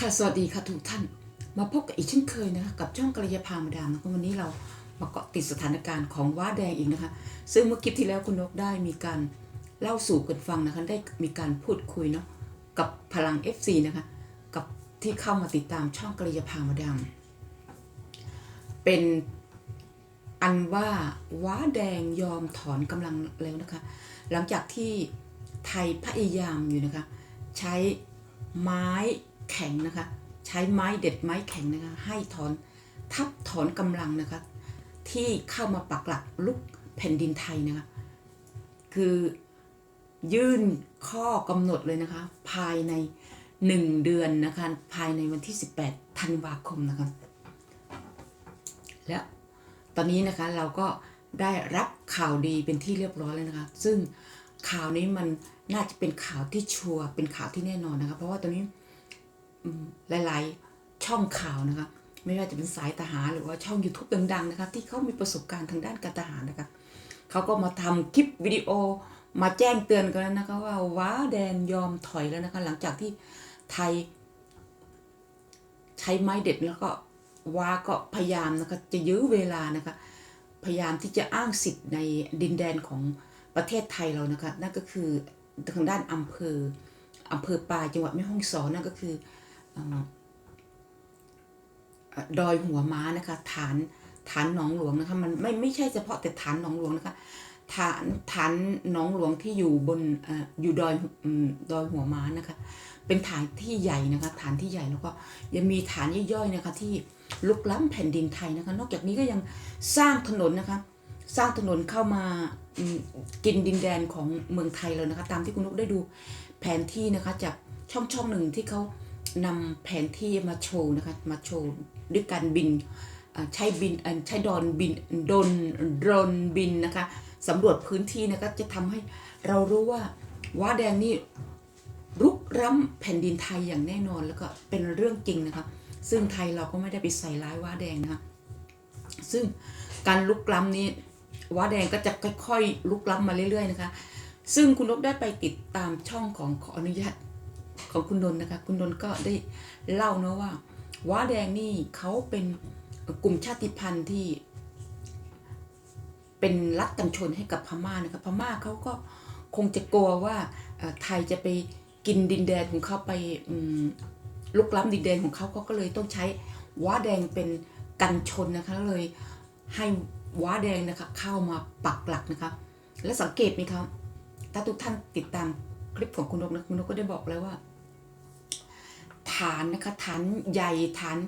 ค่ะสวัสดีค่ะทุกท่าน มาพบกับอีกเช่นเคยนะคะกับช่องกระยาพามาดามนะคะวันนี้เรามาเกาะติดสถานการณ์ของว้าแดงอีกนะคะ ซึ่งเมื่อคลิปที่แล้วคุณนกได้มีการเล่าสู่กันฟังนะคะได้มีการพูดคุยเนาะกับพลัง FC นะคะกับที่เข้ามาติดตามช่องกระยาพามาดามเป็นอันว่าว้าแดงยอมถอนกำลังแล้วนะคะ หลังจากที่ไทยพยายามอยู่นะคะ ใช้ไม้ แข็งนะคะ ใช้ไม้เด็ดไม้แข็งนะคะ ให้ถอนทับถอนกำลังนะคะ ที่เข้ามาปักหลักลุกแผ่นดินไทยนะคะ คือยื่นข้อกำหนดเลยนะคะ ภายในหนึ่งเดือนนะคะ ภายในวันที่ 18ธันวาคมนะคะ และตอนนี้นะคะเราก็ได้รับข่าวดีเป็นที่เรียบร้อยแล้วนะคะ ซึ่งข่าวนี้มันน่าจะเป็นข่าวที่ชัวร์เป็นข่าวที่แน่นอนนะคะ เพราะว่าตอนนี้ หลาย ๆ ช่องข่าวนะคะ ไม่ว่าจะเป็นสายทหารหรือว่าช่อง YouTube ดัง ๆ นะคะ ที่เขามีประสบการณ์ทางด้านการทหารนะคะเขาก็มาทำคลิปวิดีโอมาแจ้งเตือนกันแล้วนะคะว่าว้าแดนยอมถอยแล้วนะคะ หลังจากที่ไทย ใช้ไม้เด็ดแล้วก็ว้าก็พยายามนะคะจะยื้อเวลานะคะ พยายามที่จะอ้างสิทธิ์ในดินแดนของประเทศไทยเรานะคะ นั่นก็คือทางด้านอำเภออำเภอปลายจังหวัดแม่ฮ่องสอนนั่นก็คือ ดอยหัวม้านะคะ ฐานฐานหนองหลวงนะคะ มันไม่ไม่ใช่เฉพาะแต่ฐานหนองหลวงนะคะ ฐานฐานหนองหลวงที่อยู่บนออยู่ดอยดอยหัวม้านะคะ เป็นฐานที่ใหญ่นะคะ ฐานที่ใหญ่แล้วก็ยังมีฐานย่อยๆนะคะ ที่ลุกล้ำแผ่นดินไทยนะคะ นอกจากนี้ก็ยังสร้างถนนนะคะ สร้างถนนเข้ามากินดินแดนของเมืองไทยแล้วนะคะ ตามที่คุณนุกได้ดูแผนที่นะคะจากช่องช่องหนึ่งที่เขา นำแผนที่มาโชว์นะคะมาโชว์ด้วยการบินใช้บินใช้ดอนบินโดนดรนบินนะคะสำรวจพื้นที่นะคะจะทำให้เรารู้ว่าว้าแดงนี่รุกร้ำแผ่นดินไทยอย่างแน่นอนแล้วก็เป็นเรื่องจริงนะคะซึ่งไทยเราก็ไม่ได้ไปใส่ร้ายว่าแดงนะคะซึ่งการลุกล้ำนี้ว่าแดงก็จะค่อยๆลุกล้ำมาเรื่อยๆนะคะ ซึ่งคุณนกได้ไปติดตามช่องของขออนุญาต ของคุณนนนะคะ คุณนนก็ได้เล่าเนาะว่าว้าแดงนี่เขาเป็นกลุ่มชาติพันธุ์ที่ เป็นรัฐกันชนให้กับพม่านะคะพม่าเขาก็คงจะกลัวว่าไทยจะไปกินดินแดนของเขาไปลุกล้ำดินแดนของเขาเขาก็เลยต้องใช้ว้าแดงเป็นกันชนนะคะเลยให้ว้าแดงนะคะเข้ามาปักหลักนะคะ และสังเกตไหมครับถ้าทุกท่านติดตาม คลิปของคุณนกนะคุณนกก็ได้บอกแล้วว่า ฐานนะคะฐานใหญ่ฐาน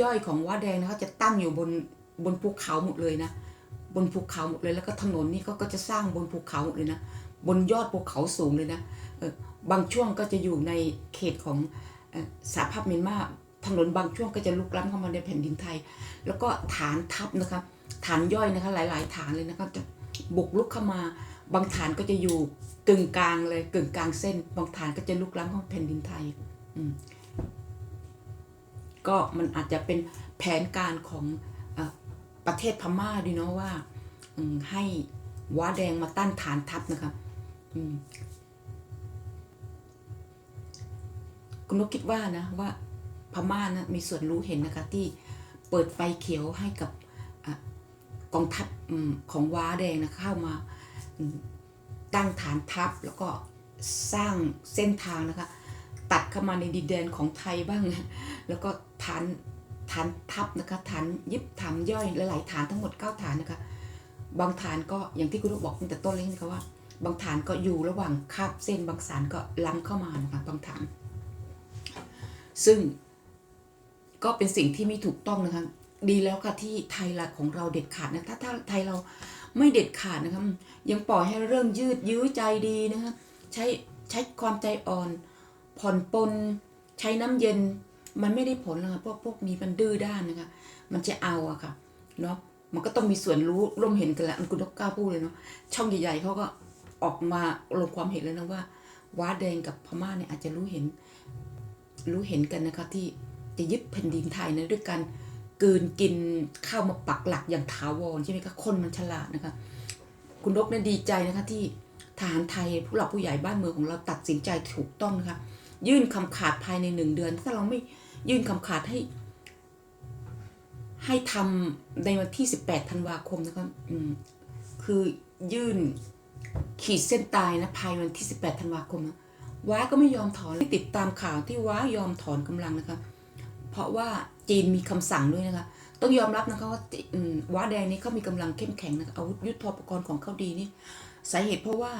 ย่อยๆ ของว้าแดงนะคะจะตั้งอยู่บนบนภูเขาหมดเลยนะ บนภูเขาหมดเลยแล้วก็ถนนนี่ก็ก็จะสร้างบนภูเขาหมดเลยนะบนยอดภูเขาสูงเลยนะบางช่วงก็จะอยู่ในเขตของสหภาพเมียนมาถนนบางช่วงก็จะลุกล้ำเข้ามาในแผ่นดินไทย แล้วก็ฐานทัพนะคะฐานย่อยนะคะหลาย ๆ ฐานเลยนะคะจะบุกลุกเข้ามา บางฐานก็จะอยู่ กึ่งกลางเลยกึ่งกลางเส้นบางฐานก็จะลุกล้ำข้ามาแผ่นดินไทยก็มันอาจจะเป็นแผนการของอประเทศพม่าดีเนาะว่าให้ว้าแดงมาตั้นฐานทัพนะคะคุณนกคิดว่านะว่าพม่านะมีส่วนรู้เห็นนะคะที่เปิดไฟเขียวให้กับอกองทัพของว้าแดงนะเข้ามา ตั้งฐานทัพแล้วก็สร้างเส้นทางนะคะตัดเข้ามาในดินแดนของไทยบ้าง แล้วก็ฐานฐานทัพนะคะฐานยิบฐานย่อยหลายๆฐานทั้งหมดเก้าฐานนะคะ บางฐานก็อย่างที่คุณลูกบอกตั้งแต่ต้นเลยนะคะว่า บางฐานก็อยู่ระหว่างคาบเส้นบางฐานก็ล้ำเข้ามานะคะบางฐาน ซึ่งก็เป็นสิ่งที่ไม่ถูกต้องนะคะดีแล้วค่ะที่ไทยละของเราเด็ดขาดนะถ้าถ้าไทยเรา ไม่เด็ดขาดนะคะยังปล่อยให้เรื่องยืดยื้อใจดีนะคะใช้ใช้ความใจอ่อน ผ่อนปลนใช้น้ำเย็น มันไม่ได้ผลหรอกค่ะพวกพวกนี้มันดื้อด้านนะคะมันจะเอาอะค่ะเนาะมันก็ต้องมีส่วนรู้ร่วมเห็นกันแหละอันคุณดกกล้าพูดเลยเนาะช่องใหญ่ๆเขาก็ออกมาลงความเห็นแล้วนะว่าว้าแดงกับพม่าเนี่ยอาจจะรู้เห็นรู้เห็นกันนะคะที่จะยึดแผ่นดินไทยนะด้วยการ กลืนกินข้าวมาปักหลักอย่างถาวรใช่ไหมคะคนมันฉลาดนะคะ คุณนกเนี่ยดีใจนะคะที่ทหารไทยผู้หลักผู้ใหญ่บ้านเมืองของเราตัดสินใจถูกต้องนะคะยื่นคำขาดภายในหนึ่งเดือน ถ้าเราไม่ยื่นคำขาดให้ ให้ทำในวันที่18ธันวาคมนะครับอืมคือยื่นขีดเส้นตายนะภายในวันที่18ธันวาคมนะว้าก็ไม่ยอมถอนติดตามข่าวที่ว้ายอมถอนกำลังนะคะ เพราะว่าจีนมีคำสั่งด้วยนะคะต้องยอมรับนะคะว่าว้าแดงนี่เขามีกำลังเข้มแข็งนะคะอาวุธยุทโธปกรณ์ของเขาดีนี่สาเหตุเพราะว่า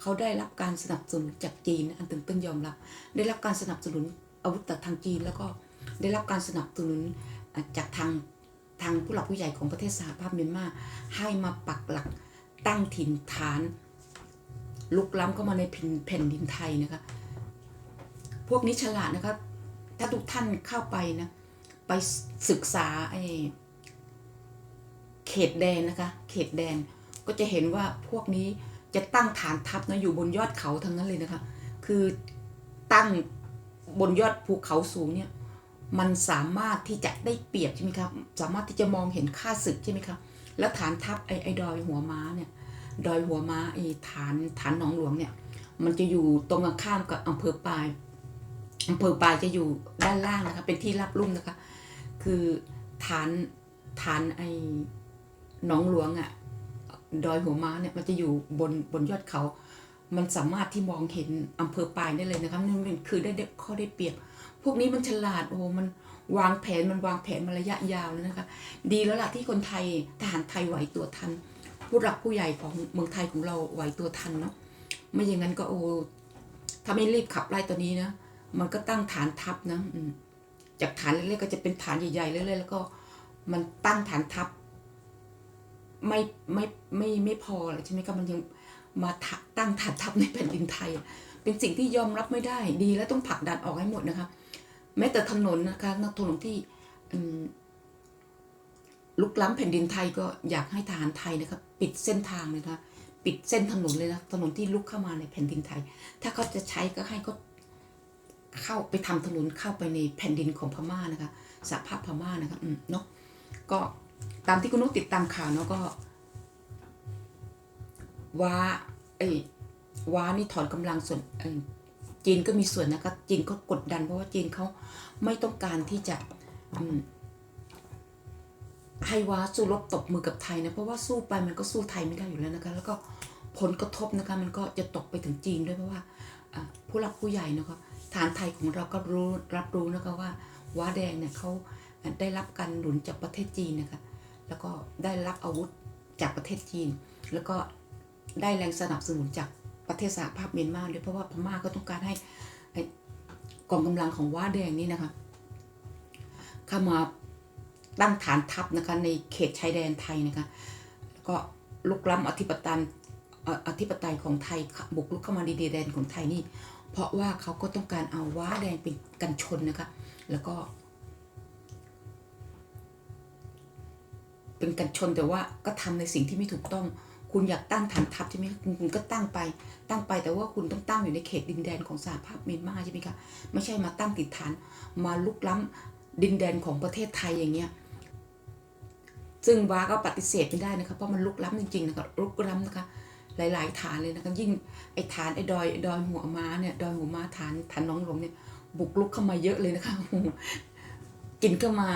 เขาได้รับการสนับสนุนจากจีนอันตึงต้องยอมรับ ได้รับการสนับสนุนอาวุธจากทางจีน แล้วก็ได้รับการสนับสนุนจากทางทางผู้หลักผู้ใหญ่ของประเทศสหภาพเมียนมาให้มาปักหลักตั้งถิ่นฐานลุกล้ำเข้ามาในแผ่นดินไทยนะคะ พวกนี้ฉลาดนะคะ ถ้าทุกท่านเข้าไปนะ ไปศึกษาไอ้เขตแดนนะคะ เขตแดนก็จะเห็นว่าพวกนี้จะตั้งฐานทัพนะอยู่บนยอดเขาทั้งนั้นเลยนะคะ คือตั้งบนยอดภูเขาสูงเนี่ยมันสามารถที่จะได้เปรียบใช่ไหมครับสามารถที่จะมองเห็นค่าศึกใช่ไหมครับแล้วฐานทัพไอ้ไอ้ดอยหัวม้าเนี่ยดอยหัวม้าไอ้ฐานฐานหนองหลวงเนี่ยมันจะอยู่ตรงข้ามกับอำเภอปลาย อำเภอปลายจะอยู่ด้านล่างนะคะ เป็นที่รับลุ่มนะคะ คือฐานฐานไอ้หนองหลวงอะ่ะดอยหัวม้าเนี่ยมันจะอยู่บนบนยอดเขา มันสามารถที่มองเห็นอำเภอปลายได้เลยนะคะนี่นคือได้ได้ข้อได้เปรียบ พวกนี้มันฉลาดโอ้โหมันวางแผนมันวางแผนมาระยะยาวแล้วนะคะ ดีแล้วล่ะที่คนไทยทหารไทยไหวตัวทัน ผู้หลักผู้ใหญ่ของเมืองไทยของเราไหวตัวทันเนาะไม่อย่างนั้นก็โอ้ถ้าไม่รีบขับไล่ตัวนี้นะ มันก็ตั้งฐานทัพนะจากฐานเล็กๆก็จะเป็นฐานใหญ่ๆเรื่อยๆแล้วก็มันตั้งฐานทัพไม่ไม่ไม่ไม่พอใช่ไหมครับมันยังมาตั้งฐานทัพในแผ่นดินไทย เป็นสิ่งที่ยอมรับไม่ได้ดีแล้วต้องผลักดันออกให้หมดนะคะ แม้แต่ถนนนะคะนักถนนที่ลุกล้ำแผ่นดินไทยก็อยากให้ทหารไทยนะครับปิดเส้นทางเลยนะคะปิดเส้นถนนเลยนะถนนที่ลุกเข้ามาในแผ่นดินไทย ถ้าเขาจะใช้ก็ให้เขา เข้าไปทำถนนเข้าไปในแผ่นดินของพม่านะคะสหภาพพม่านะคะอืมเนาะก็ตามที่คุณนุกติดตามข่าวเนาะก็ว้าเอ้ยว้านี่ถอนกำลังส่วนจีนก็มีส่วนนะคะจีนก็กดดันเพราะว่าจีนเขาไม่ต้องการที่จะให้ว้าสู้รบตบมือกับไทยนะเพราะว่าสู้ไปมันก็สู้ไทยไม่ได้อยู่แล้วนะคะแล้วก็ผลกระทบนะคะมันก็จะตกไปถึงจีนด้วยเพราะว่าอ่าผู้หลักผู้ใหญ่นะคะ ฐานไทยของเราก็รู้รับรู้นะคะว่าว้าแดงเนี่ยเขาได้รับการหนุนจากประเทศจีนนะคะแล้วก็ได้รับอาวุธจากประเทศจีน แล้วก็ได้แรงสนับสนุนจากประเทศสหภาพเมียนมาด้วยเพราะว่าพม่าก็ต้องการให้กองกำลังของว้าแดงนี่นะคะเข้ามาตั้งฐานทัพนะคะในเขตชายแดนไทยนะคะแล้วก็ลุกล้ำอธิปไตยอธิปไตยของไทยบุกลุกเข้ามาในดินแดนของไทยนี่ เพราะว่าเขาก็ต้องการเอาว้าแดงเป็นกันชนนะคะ แล้วก็ เป็นกันชนแต่ว่าก็ทำในสิ่งที่ไม่ถูกต้อง คุณอยากตั้งฐานทัพใช่ไหมคุณคุณก็ตั้งไปตั้งไปแต่ว่าคุณต้องตั้งอยู่ในเขตดินแดนของสหภาพเมียนมาใช่ไหมคะไม่ใช่มาตั้งติดฐานมาลุกล้ำดินแดนของประเทศไทยอย่างเงี้ยซึ่งว้าก็ปฏิเสธไม่ได้นะคะเพราะมันลุกล้ำจริงๆนะคะลุกล้ำนะคะ หลาย ๆ ฐานเลยนะคะยิ่งไอ้ฐานไอ้ดอยดอยหัวม้าเนี่ยดอยหัวม้าฐานฐานน้องหลวงเนี่ยบุกลุกเข้ามาเยอะเลยนะคะโอ้โหกินเข้ามา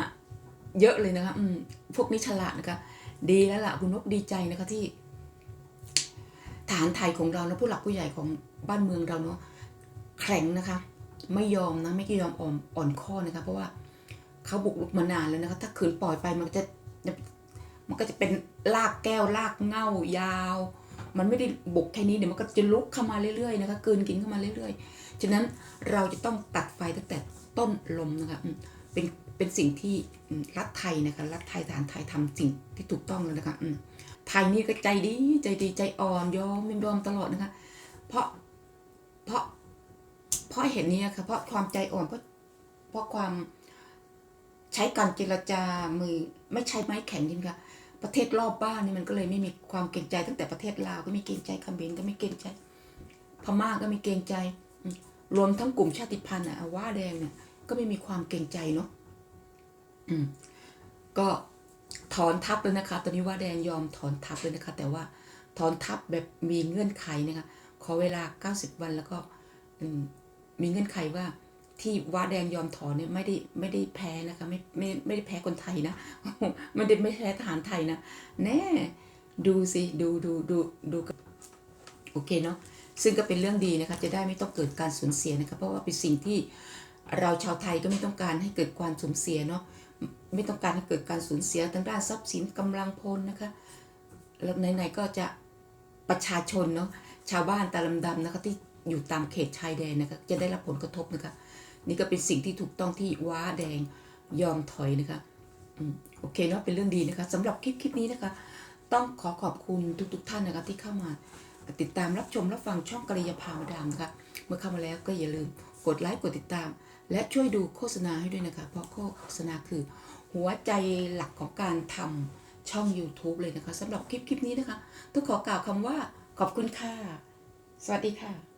เยอะเลยนะคะอืมพวกนี้ฉลาดนะคะ ดีแล้วล่ะคุณนกดีใจนะคะที่ ฐานไทยของเราและผู้หลักผู้ใหญ่ของบ้านเมืองเราเนาะแข็งนะคะ ไม่ยอมนะไม่ยอมอ่อนอ่อนข้อนะคะ เพราะว่าเขาบุกลุกมานานแล้วนะคะ ถ้าขืนปล่อยไปมันจะมันก็จะเป็นลากแก้วลากเง่ายาว มันไม่ได้บุกแค่นี้เดี๋ยวมันก็จะลุกเข้ามาเรื่อยๆนะคะกินกินเข้ามาเรื่อยๆ ฉะนั้นเราจะต้องตัดไฟตั้งแต่ต้นลมนะคะเป็นเป็นสิ่งที่รัฐไทยนะคะรัฐไทยทหารไทยทำสิ่งที่ถูกต้องแล้วนะคะไทยนี่ก็ใจดีใจดีใจอ่อนยอมยอมตลอดนะคะ เพราะเพราะเพราะเห็นนี่ยค่ะเพราะความใจอ่อนเพราะเพราะความใช้การเจรจามือไม่ใช้ไม้แข็งจริงค่ะ ประเทศรอบบ้านนี่มันก็เลยไม่มีความเกรงใจ ตั้งแต่ประเทศลาวก็ไม่เกรงใจเขมรก็ไม่เกรงใจ พม่าก็ไม่เกรงใจ รวมทั้งกลุ่มชาติพันธุ์อะว่าแดงเนี่ยก็ไม่มีความเกรงใจเนาะอืมก็ถอนทัพเลยนะคะ ตอนนี้ว่าแดงยอมถอนทัพเลยนะคะ แต่ว่าถอนทัพแบบมีเงื่อนไขนะคะขอเวลา 90 วันแล้วก็มีเงื่อนไขว่า ที่ว้าแดงยอมถอนเนี่ยไม่ได้ไม่ได้แพ้นะคะไม่ไม่ไม่ได้แพ้คนไทยนะไม่ได้ไม่แพ้ทหารไทยนะแน่ดูสิดูดูดูดูโอเคเนาะซึ่งก็เป็นเรื่องดีนะคะจะได้ไม่ต้องเกิดการสูญเสียนะคะเพราะว่าเป็นสิ่งที่เราชาวไทยก็ไม่ต้องการให้เกิดความสูญเสียเนาะไม่ต้องการให้เกิดการสูญเสียทางด้านทรัพย์สินกำลังพลนะคะแล้วไหนๆก็จะประชาชนเนาะชาวบ้านตาลำดำนะคะที่อยู่ตามเขตชายแดนนะคะจะได้รับผลกระทบนะคะ นี่ก็เป็นสิ่งที่ถูกต้องที่ว้าแดงยอมถอยนะคะโอเคเนาะเป็นเรื่องดีนะคะสำหรับคลิปคลิปนี้นะคะ ต้องขอขอบคุณทุกๆทท่านนะคะที่เข้ามาติดตามรับชมรับฟังช่องกริยาพามาดามนะคะเมื่อเข้ามาแล้วก็อย่าลืมกดไลค์กดติดตาม และช่วยดูโฆษณาให้ด้วยนะคะ เพราะโฆษณาคือ หัวใจหลักของการทำช่อง YouTube เลยนะคะสำหรับคลิปคลิปนี้นะคะ ต้องขอกล่าวคำว่าขอบคุณค่ะ สวัสดีค่ะ